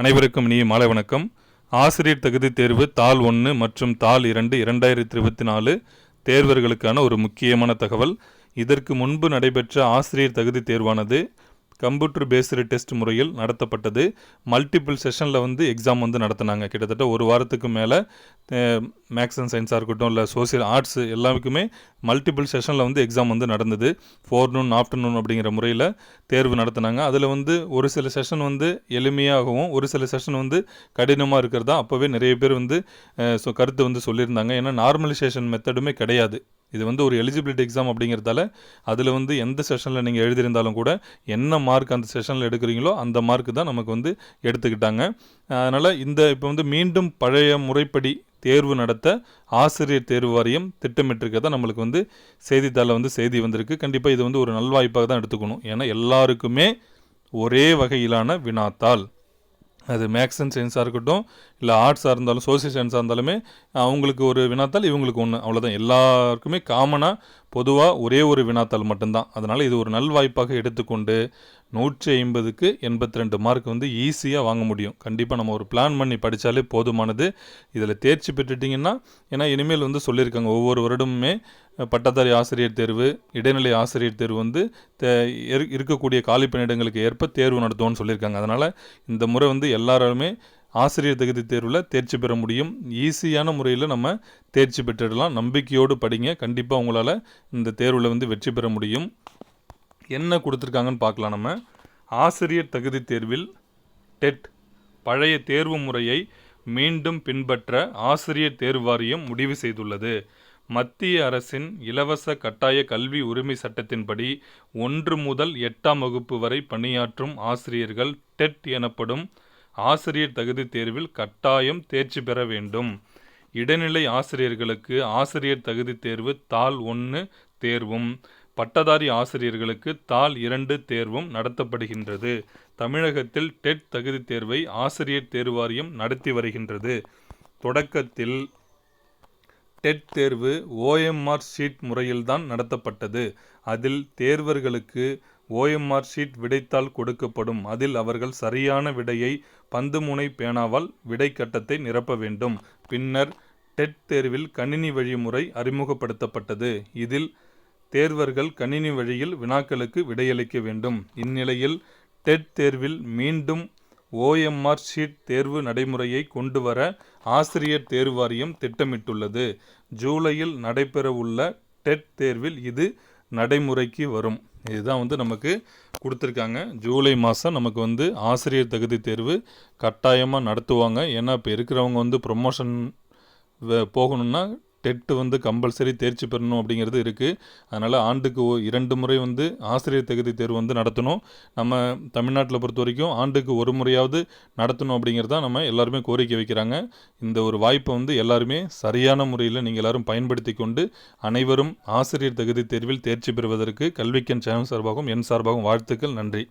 அனைவருக்கும் இனிய மாலை வணக்கம். ஆசிரியர் தகுதி தேர்வு தாள் ஒன்று மற்றும் தாள் இரண்டு இரண்டாயிரத்தி இருபத்தி நாலு தேர்வர்களுக்கான ஒரு முக்கியமான தகவல். இதற்கு முன்பு நடைபெற்ற ஆசிரியர் தகுதி தேர்வானது கம்ப்யூட்டர் பேஸ்டு டெஸ்ட் முறையில் நடத்தப்பட்டது. மல்டிபிள் செஷனில் வந்து எக்ஸாம் வந்து நடத்தினாங்க. கிட்டத்தட்ட ஒரு வாரத்துக்கு மேலே மேக்ஸ் அண்ட் சயின்ஸாக இருக்கட்டும் இல்லை சோசியல் ஆர்ட்ஸ் எல்லாருக்குமே மல்டிபிள் செஷனில் வந்து எக்ஸாம் வந்து நடந்தது. ஃபோர்நூன் ஆஃப்டர்நூன் அப்படிங்கிற முறையில் தேர்வு நடத்தினாங்க. அதில் வந்து ஒரு சில செஷன் வந்து எளிமையாகவும் ஒரு சில செஷன் வந்து கடினமாக இருக்கிறதா அப்போவே நிறைய பேர் வந்து கருத்து வந்து சொல்லியிருந்தாங்க. ஏன்னா நார்மலைசேஷன் மெத்தடுமே கிடையாது. இது வந்து ஒரு எலிஜிபிலிட்டி எக்ஸாம் அப்படிங்கிறதால அதில் வந்து எந்த செஷனில் நீங்கள் எழுதியிருந்தாலும் கூட என்ன மார்க் அந்த செஷனில் எடுக்கிறீங்களோ அந்த மார்க் தான் நமக்கு வந்து எடுத்துக்கிட்டாங்க. அதனால் இந்த இப்போ வந்து மீண்டும் பழைய முறைப்படி தேர்வு நடத்த ஆசிரியர் தேர்வு வாரியம் திட்டமிட்டிருக்கதான் நம்மளுக்கு வந்து செய்தித்தாளில் வந்து செய்தி வந்திருக்கு. கண்டிப்பாக இது வந்து ஒரு நல்வாய்ப்பாக தான் எடுத்துக்கணும். ஏன்னா எல்லாருக்குமே ஒரே வகையிலான வினாத்தாள். அது மேக்ஸ் அண்ட் சயின்ஸாக இருக்கட்டும் இல்லை ஆர்ட்ஸாக இருந்தாலும் சோசியல் சயின்ஸாக இருந்தாலுமே அவங்களுக்கு ஒரு வினாத்தால் இவங்களுக்கு ஒன்று அவ்வளோதான் எல்லாருக்குமே காமனாக பொதுவாக ஒரே ஒரு வினாத்தாள் மட்டும்தான். அதனால் இது ஒரு நல்வாய்ப்பாக எடுத்துக்கொண்டு நூற்றி ஐம்பதுக்கு எண்பத்தி ரெண்டு மார்க் வந்து ஈஸியாக வாங்க முடியும். கண்டிப்பாக நம்ம ஒரு பிளான் பண்ணி படித்தாலே போதுமானது. இதில் தேர்ச்சி பெற்றுட்டிங்கன்னா ஏன்னா இனிமேல் வந்து சொல்லியிருக்காங்க ஒவ்வொரு வருடமுமே பட்டதாரி ஆசிரியர் தேர்வு இடைநிலை ஆசிரியர் தேர்வு வந்து தே- இரு- இருக்கக்கூடிய காலி பணியிடங்களுக்கு ஏற்ப தேர்வு நடத்துவோம்னு சொல்லியிருக்காங்க. அதனால் இந்த முறை வந்து எல்லாராலுமே ஆசிரியர் தகுதி தேர்வில் தேர்ச்சி பெற முடியும். ஈஸியான முறையில் நம்ம தேர்ச்சி பெற்றுடலாம். நம்பிக்கையோடு படிங்க. கண்டிப்பாக உங்களால் இந்த தேர்வில் வந்து வெற்றி பெற முடியும். என்ன கொடுத்துருக்காங்கன்னு பார்க்கலாம் நம்ம. ஆசிரியர் தகுதி தேர்வில் டெட் பழைய தேர்வு முறையை மீண்டும் பின்பற்ற ஆசிரியர் தேர்வு வாரியம் முடிவு செய்துள்ளது. மத்திய அரசின் இலவச கட்டாய கல்வி உரிமை சட்டத்தின்படி ஒன்று முதல் எட்டாம் வகுப்பு வரை பணியாற்றும் ஆசிரியர்கள் டெட் எனப்படும் ஆசிரியர் தகுதி தேர்வில் கட்டாயம் தேர்ச்சி பெற வேண்டும். இடைநிலை ஆசிரியர்களுக்கு ஆசிரியர் தகுதி தேர்வு தாள் ஒன்று தேர்வும். பட்டதாரி ஆசிரியர்களுக்கு தாள் இரண்டு தேர்வும் நடத்தப்படுகின்றது. தமிழகத்தில் டெட் தகுதி தேர்வை ஆசிரியர் தேர்வாரியம் நடத்தி வருகின்றது. தொடக்கத்தில் டெட் தேர்வு ஓஎம்ஆர் ஷீட் முறையில்தான் நடத்தப்பட்டது. அதில் தேர்வர்களுக்கு ஓஎம்ஆர் ஷீட் விடைத்தாள் கொடுக்கப்படும். அதில் அவர்கள் சரியான விடையை பந்துமுனை பேனாவால் விடை கட்டத்தை நிரப்ப வேண்டும். பின்னர் டெட் தேர்வில் கணினி வழிமுறை அறிமுகப்படுத்தப்பட்டது. இதில் தேர்வர்கள் கணினி வழியில் வினாக்களுக்கு விடையளிக்க வேண்டும். இந்நிலையில் டெட் தேர்வில் மீண்டும் ஓஎம்ஆர் ஷீட் தேர்வு நடைமுறையை கொண்டு வர ஆசிரியர் தேர்வாரியம் திட்டமிட்டுள்ளது. ஜூலையில் நடைபெறவுள்ள டெட் தேர்வில் இது நடைமுறைக்கு வரும். இதுதான் வந்து நமக்கு கொடுத்துருக்காங்க. ஜூலை மாதம் நமக்கு வந்து ஆசிரியர் தகுதி தேர்வு கட்டாயமாக நடத்துவாங்க. ஏன்னா இப்போ இருக்கிறவங்க வந்து ப்ரொமோஷன் போகணும்னா டெட்டு வந்து கம்பல்சரி தேர்ச்சி பெறணும் அப்படிங்கிறது இருக்குது அதனால் ஆண்டுக்கு ஒ- இரண்டு முறை வந்து ஆசிரியர் தகுதி தேர்வு வந்து நடத்தணும். நம்ம தமிழ்நாட்டில் பொறுத்த வரைக்கும் ஆண்டுக்கு ஒரு முறையாவது நடத்தணும் அப்படிங்கிறது தான் நம்ம எல்லாருமே கோரிக்கை வைக்கிறாங்க. இந்த ஒரு வாய்ப்பை வந்து எல்லாருமே சரியான முறையில் நீங்கள் எல்லாரும் பயன்படுத்தி கொண்டு அனைவரும் ஆசிரியர் தகுதி தேர்வில் தேர்ச்சி பெறுவதற்கு கல்விக்கன் சேனல் சார்பாகவும் என் சார்பாகவும் வாழ்த்துக்கள். நன்றி.